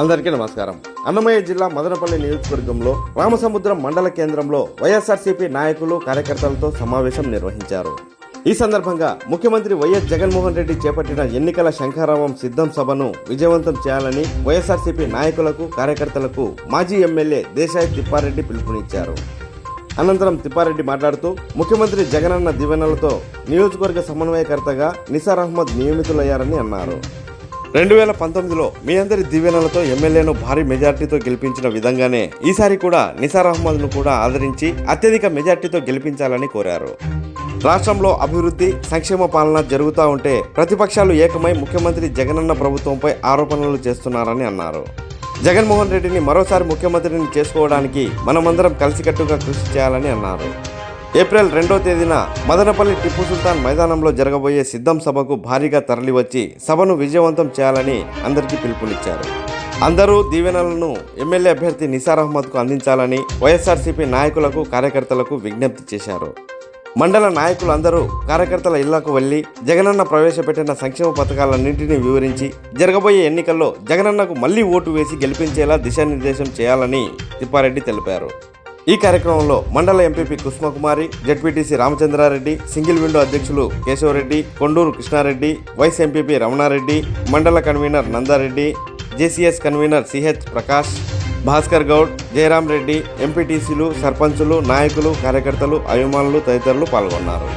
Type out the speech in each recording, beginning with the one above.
అందరికీ నమస్కారం. అన్నమయ్య జిల్లా మదనపల్లి నియోజకవర్గంలో రామసముద్రం మండల కేంద్రంలో వైఎస్ఆర్సీపీ నాయకులు కార్యకర్తలతో సమావేశం నిర్వహించారు. ఈ సందర్భంగా ముఖ్యమంత్రి వైఎస్ జగన్మోహన్ రెడ్డి చేపట్టిన ఎన్నికల శంఖారావం సిద్ధం సభను విజయవంతం చేయాలని వైఎస్ఆర్సీపీ నాయకులకు కార్యకర్తలకు మాజీ ఎమ్మెల్యే దేశాయి తిప్పారెడ్డి పిలుపునిచ్చారు. అనంతరం తిప్పారెడ్డి మాట్లాడుతూ ముఖ్యమంత్రి జగనన్న దీవెనలతో నియోజకవర్గ సమన్వయకర్తగా నిసార్ అహ్మద్ నియమితులయ్యారని అన్నారు. రెండు వేల పంతొమ్మిదిలో మీ అందరి దీవెనలతో ఎమ్మెల్యేను భారీ మెజార్టీతో గెలిపించిన విధంగానే ఈసారి కూడా నిసార్ అహ్మద్ను కూడా ఆదరించి అత్యధిక మెజార్టీతో గెలిపించాలని కోరారు. రాష్ట్రంలో అభివృద్ధి సంక్షేమ పాలన జరుగుతూ ఉంటే ప్రతిపక్షాలు ఏకమై ముఖ్యమంత్రి జగనన్న ప్రభుత్వంపై ఆరోపణలు చేస్తున్నారని అన్నారు. జగన్మోహన్ రెడ్డిని మరోసారి ముఖ్యమంత్రిని చేసుకోవడానికి మనమందరం కలిసికట్టుగా కృషి చేయాలని అన్నారు. ఏప్రిల్ రెండో తేదీన మదనపల్లి టిప్పు సుల్తాన్ మైదానంలో జరగబోయే సిద్ధం సభకు భారీగా తరలివచ్చి సభను విజయవంతం చేయాలని అందరికీ పిలుపునిచ్చారు. అందరూ దీవెనలను ఎమ్మెల్యే అభ్యర్థి నిసార్ అహ్మద్కు అందించాలని వైఎస్ఆర్సీపీ నాయకులకు కార్యకర్తలకు విజ్ఞప్తి చేశారు. మండల నాయకులు అందరూ కార్యకర్తల ఇళ్ళకు వెళ్ళి జగనన్న ప్రవేశపెట్టిన సంక్షేమ పథకాలన్నింటినీ వివరించి జరగబోయే ఎన్నికల్లో జగనన్నకు మళ్ళీ ఓటు వేసి గెలిపించేలా దిశానిర్దేశం చేయాలని తిప్పారెడ్డి తెలిపారు. ఈ కార్యక్రమంలో మండల MPP Kusumakumari ZPTC Ramachandra Reddy single window అధ్యక్షులు కేశవరెడ్డి కొండూరు కృష్ణారెడ్డి వైస్ ఎంపీపీ రమణారెడ్డి మండల convener Nanda Reddy JCS convener CH Prakash Bhaskar Goud Jayaram Reddy ఎంపీటీసీలు సర్పంచులు నాయకులు కార్యకర్తలు అభిమానులు తదితరులు పాల్గొన్నారు.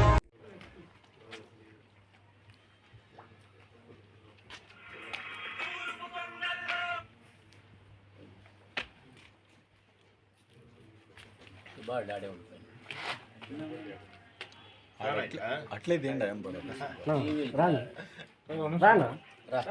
బాగా డాడీ ఉంటుంది అట్లే తిండా ఏం పర్వాలేదు రాను రానా రా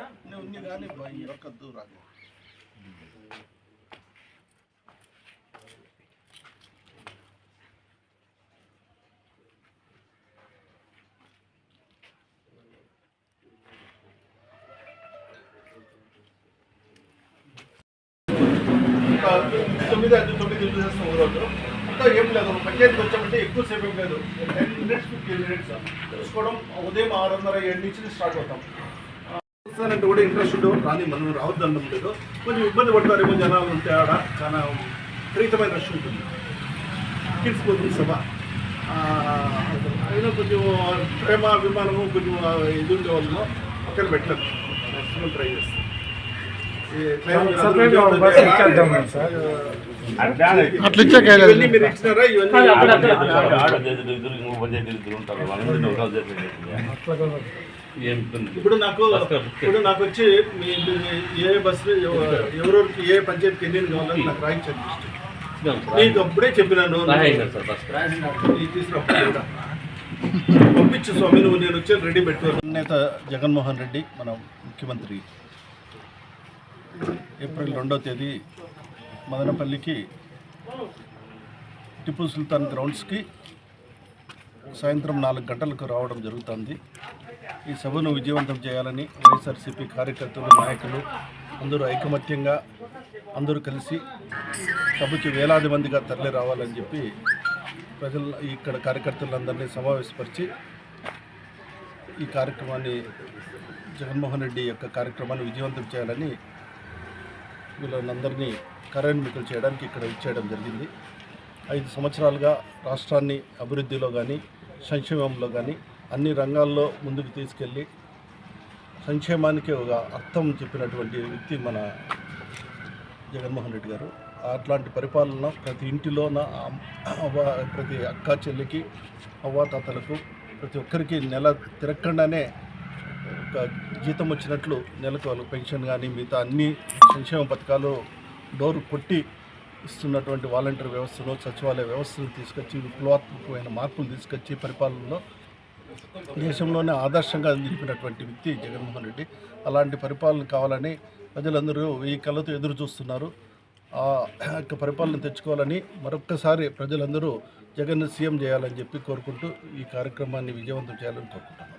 ఇంకా తొమ్మిది ఐదు తొమ్మిది చూసేస్తాం ఒక రోజు అంతా ఏం లేదు. పంచాయతీకి వచ్చామంటే ఎక్కువసేపు ఏం లేదు. టెన్ మినిట్స్ ఫిఫ్టీన్ మినిట్స్ చూసుకోవడం ఉదయం ఆరున్నర ఏడు నుంచి స్టార్ట్ అవుతాం. అంటే కూడా ఇంట్రెస్ట్ ఉండవు. రాని మనం రావద్దనడం లేదు. కొంచెం ఇబ్బంది పడతారేమో జనాలు ఉంటే ఆడ. చాలా విపరీతమైన రష్ ఉంటుంది. కిడ్స్ పోతుంది సభ. అయినా కొంచెం ప్రేమ అభిమానము కొంచెం ఇది ఉండే వాళ్ళు పక్కన పెట్టలేదు మ్యాక్సిమం ట్రై చేస్తాం. అట్లా ఇవన్నీ ఇప్పుడు నాకు ఇప్పుడు నాకు వచ్చి మీ ఏ బస్సు ఎవరెవరికి ఏ పంచాయతీకి ఎన్ని కావాలని నాకు రాయించండి నీకు అప్పుడే చెప్పినాను. పంపించు స్వామి నువ్వు నేను వచ్చి రెడీ పెట్టు నేత జగన్మోహన్ రెడ్డి మన ముఖ్యమంత్రి. ఏప్రిల్ రెండో తేదీ మదనపల్లికి టిప్పు సుల్తాన్ గ్రౌండ్స్కి సాయంత్రం నాలుగు గంటలకు రావడం జరుగుతుంది. ఈ సభను విజయవంతం చేయాలని వైఎస్ఆర్సీపీ కార్యకర్తలు నాయకులు అందరూ ఐకమత్యంగా అందరూ కలిసి సభకి వేలాది మందిగా తరలి రావాలని చెప్పి ప్రజలు ఇక్కడ కార్యకర్తలందరినీ సమావేశపరిచి ఈ కార్యక్రమాన్ని జగన్మోహన్ రెడ్డి యొక్క కార్యక్రమాన్ని విజయవంతం చేయాలని వీళ్ళందరినీ కార్యాన్వికులు చేయడానికి ఇక్కడ ఇచ్చేయడం జరిగింది. ఐదు సంవత్సరాలుగా రాష్ట్రాన్ని అభివృద్ధిలో కానీ సంక్షేమంలో కానీ అన్ని రంగాల్లో ముందుకు తీసుకెళ్ళి సంక్షేమానికి ఒక అర్థం చెప్పినటువంటి వ్యక్తి మన జగన్మోహన్ రెడ్డి గారు. అట్లాంటి పరిపాలన ప్రతి ఇంటిలోన అవ్వ ప్రతి అక్క చెల్లికి అవ్వాతాతలకు ప్రతి ఒక్కరికి నెల తిరగకుండానే జీతం వచ్చినట్లు నెలకు పెన్షన్ కానీ మిగతా అన్ని సంక్షేమ పథకాలు డోరు కొట్టి ఇస్తున్నటువంటి వాలంటీర్ వ్యవస్థను సచివాలయ వ్యవస్థను తీసుకొచ్చి విప్లవాత్మకమైన మార్పులు తీసుకొచ్చి పరిపాలనలో దేశంలోనే ఆదర్శంగా నిలిపినటువంటి వ్యక్తి జగన్మోహన్ రెడ్డి. అలాంటి పరిపాలన కావాలని ప్రజలందరూ ఈ కళ్ళతో ఎదురు చూస్తున్నారు. ఆ యొక్క పరిపాలన తెచ్చుకోవాలని మరొక్కసారి ప్రజలందరూ జగన్ సీఎం చేయాలని చెప్పి కోరుకుంటూ ఈ కార్యక్రమాన్ని విజయవంతం చేయాలని కోరుకుంటున్నాను